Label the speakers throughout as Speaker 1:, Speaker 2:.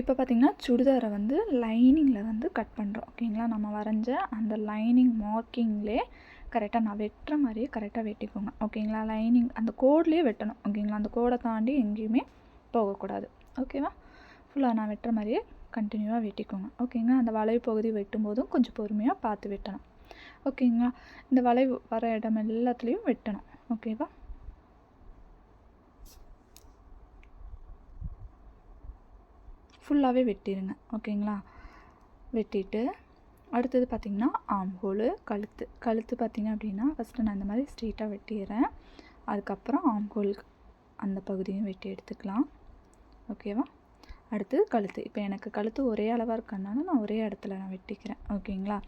Speaker 1: இப்போ பார்த்திங்கன்னா சுடிதாரை வந்து லைனிங்கில் வந்து கட் பண்ணுறோம். ஓகேங்களா? நம்ம வரைஞ்ச அந்த லைனிங் மார்க்கிங்லே கரெக்டாக நான் வெட்டுற மாதிரியே கரெக்டாக வெட்டிக்கோங்க. ஓகேங்களா? லைனிங் அந்த கோட்லேயே வெட்டணும். ஓகேங்களா? அந்த கோடை தாண்டி எங்கேயுமே போகக்கூடாது. ஓகேவா? ஃபுல்லாக நான் வெட்டுற மாதிரியே கண்டினியூவாக வெட்டிக்கோங்க. ஓகேங்களா? அந்த வளைவு பகுதி வெட்டும் போதும் கொஞ்சம் பொறுமையாக பார்த்து வெட்டணும். ஓகேங்களா? இந்த வளைவு வர இடம் எல்லாத்துலேயும் வெட்டணும். ஓகேவா? ஃபுல்லாகவே வெட்டிடுங்க ஓகேங்களா? வெட்டிட்டு அடுத்தது பார்த்திங்கன்னா ஆம் ஹோலு கழுத்து. கழுத்து பார்த்திங்க அப்படின்னா ஃபஸ்ட்டு நான் இந்த மாதிரி ஸ்ட்ரெயிட்டாக வெட்டிடுறேன். அதுக்கப்புறம் ஆம் ஹோல் அந்த பகுதியும் வெட்டி எடுத்துக்கலாம். ஓகேவா? அடுத்து கழுத்து. இப்போ எனக்கு கழுத்து ஒரே அளவாக இருக்கனால நான் ஒரே இடத்துல நான் வெட்டிக்கிறேன் ஓகேங்களா?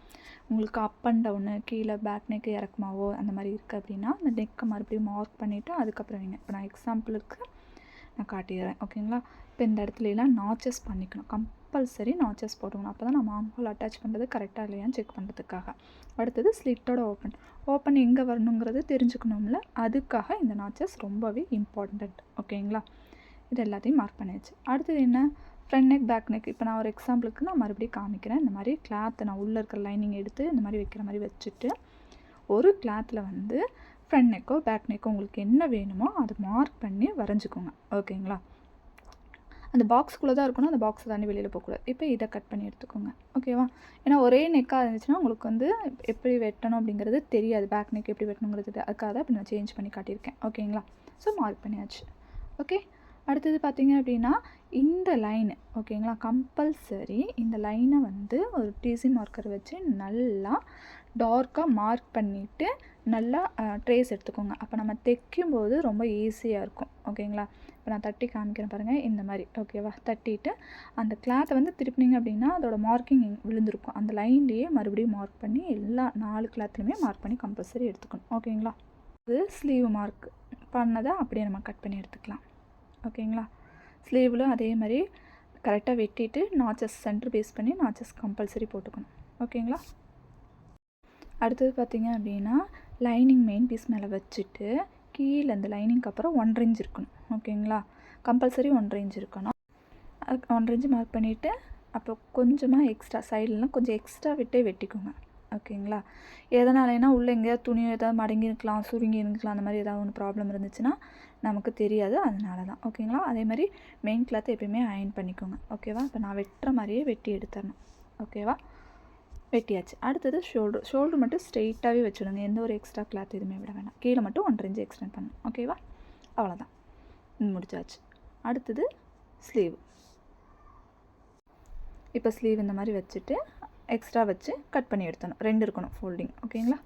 Speaker 1: உங்களுக்கு அப் அண்ட் டவுனு கீழே பேக் நெக்கு இறக்குமாவோ அந்த மாதிரி இருக்குது அப்படின்னா அந்த நெக்கை மறுபடியும் மார்க் பண்ணிவிட்டு அதுக்கப்புறம் வைங்க. இப்போ நான் எக்ஸாம்பிளுக்கு நான் காட்டிடுறேன் ஓகேங்களா? இப்போ இந்த இடத்துலலாம் நாச்சஸ் பண்ணிக்கணும். கம்பல்சரி நாச்சஸ் போட்டுக்கணும். அப்போ தான் நம்ம ஆம்ஹோல் அட்டாச் பண்ணுறது கரெக்டாக இல்லையான்னு செக் பண்ணுறதுக்காக அடுத்தது ஸ்லிட்டோட ஓப்பன் ஓப்பன் எங்கே வரணுங்கிறது தெரிஞ்சுக்கணும்ல? அதுக்காக இந்த நாச்சஸ் ரொம்பவே இம்பார்ட்டண்ட் ஓகேங்களா? இது எல்லாத்தையும் மார்க் பண்ணியாச்சு. அடுத்தது என்ன? ஃப்ரண்ட் நெக் பேக் நெக் இப்போ நான் ஒரு எக்ஸாம்பிளுக்கு நான் மறுபடியும் காமிக்கிறேன். இந்த மாதிரி கிளாத்தை நான் உள்ளே இருக்கிற லைனிங் எடுத்து இந்த மாதிரி வைக்கிற மாதிரி வச்சுட்டு ஒரு கிளாத்தில் வந்து ஃப்ரண்ட் நெக்கோ பேக் நெக்கோ உங்களுக்கு என்ன வேணுமோ அதை மார்க் பண்ணி வரைஞ்சிக்கோங்க. ஓகேங்களா? அந்த பாக்ஸ்குள்ளே தான் இருக்கணும் அந்த பாக்ஸை தாண்டி வெளியில் போகக்கூடாது. இப்போ இதை கட் பண்ணி எடுத்துக்கோங்க. ஓகேவா? ஏன்னா ஒரே நெக்காக இருந்துச்சுன்னா உங்களுக்கு வந்து எப்படி வெட்டணும் அப்படிங்கிறது தெரியாது. பேக் நெக் எப்படி வெட்டணுங்கிறது அதுக்காக தான் இப்போ நான் சேஞ்ச் பண்ணி காட்டியிருக்கேன். ஓகேங்களா? ஸோ மார்க் பண்ணியாச்சு. ஓகே அடுத்தது பார்த்தீங்க அப்படின்னா இந்த லைனு ஓகேங்களா கம்பல்சரி இந்த லைனை வந்து ஒரு டிசி மார்க்கர் வச்சு நல்லா டார்க்காக மார்க் பண்ணிவிட்டு நல்லா ட்ரேஸ் எடுத்துக்கோங்க. அப்போ நம்ம தைக்கும்போது ரொம்ப ஈஸியாக இருக்கும். ஓகேங்களா இப்போ நான் தட்டி காமிக்கிறேன் பாருங்கள் இந்த மாதிரி ஓகேவா தட்டிட்டு அந்த கிளாத்தை வந்து திருப்பினீங்க அப்படின்னா அதோடய மார்க்கிங் விழுந்திருக்கும். அந்த லைன்லேயே மறுபடியும் மார்க் பண்ணி எல்லா நாலு கிளாத்துலையுமே மார்க் பண்ணி கம்பல்சரி எடுத்துக்கணும். ஓகேங்களா இது ஸ்லீவ் மார்க் பண்ணதை அப்படியே நம்ம கட் பண்ணி எடுத்துக்கலாம். ஓகேங்களா? ஸ்லீவ்லும் அதே மாதிரி கரெக்டாக வெட்டிட்டு நாச்சஸ் சென்டர் பேஸ் பண்ணி நாச்சஸ் கம்பல்சரி போட்டுக்கணும். ஓகேங்களா? அடுத்தது பார்த்திங்க அப்படின்னா லைனிங் மெயின் பீஸ் மேலே வச்சுட்டு கீழே அந்த லைனிங்க்கு அப்புறம் ஒன் ரேஞ்ச் இருக்கணும். ஓகேங்களா? கம்பல்சரி ஒன் ரேஞ்ச் இருக்கணும். அது ஒன்றரை இன்ச் மார்க் பண்ணிவிட்டு அப்போ கொஞ்சமாக எக்ஸ்ட்ரா சைட்லலாம் கொஞ்சம் எக்ஸ்ட்ரா விட்டே வெட்டிக்கோங்க. ஓகேங்களா? எதனாலனா உள்ளே எங்கேயாவது துணியோ ஏதாவது மடங்கி இருக்கலாம் சுருங்கி இருக்கலாம் அந்த மாதிரி ஏதாவது ஒன்று ப்ராப்ளம் இருந்துச்சுன்னா நமக்கு தெரியாது. அதனால தான் ஓகேங்களா? அதே மாதிரி மெயின் கிளாத்தை எப்பயுமே அயன் பண்ணிக்கோங்க. ஓகேவா? இப்போ நான் வெட்டுற மாதிரியே வெட்டி எடுத்துடணும் ஓகேவா? வெட்டியாச்சு. அடுத்தது ஷோல்டர் ஷோல்டர் மட்டும் ஸ்ட்ரெயிட்டாகவே வச்சுடுங்க. எந்த ஒரு எக்ஸ்ட்ரா கிளாத் எதுவுமே விட வேணாம். கீழே மட்டும் ஒன்றரை இன்ச்சு எக்ஸ்டெண்ட் பண்ணணும். ஓகேவா? அவ்வளோதான் முடிச்சாச்சு. அடுத்தது ஸ்லீவ் இப்போ ஸ்லீவ் இந்த மாதிரி வச்சுட்டு எக்ஸ்ட்ரா வச்சு கட் பண்ணி எடுத்தணும் ரெண்டு இருக்கணும் ஃபோல்டிங் ஓகேங்களா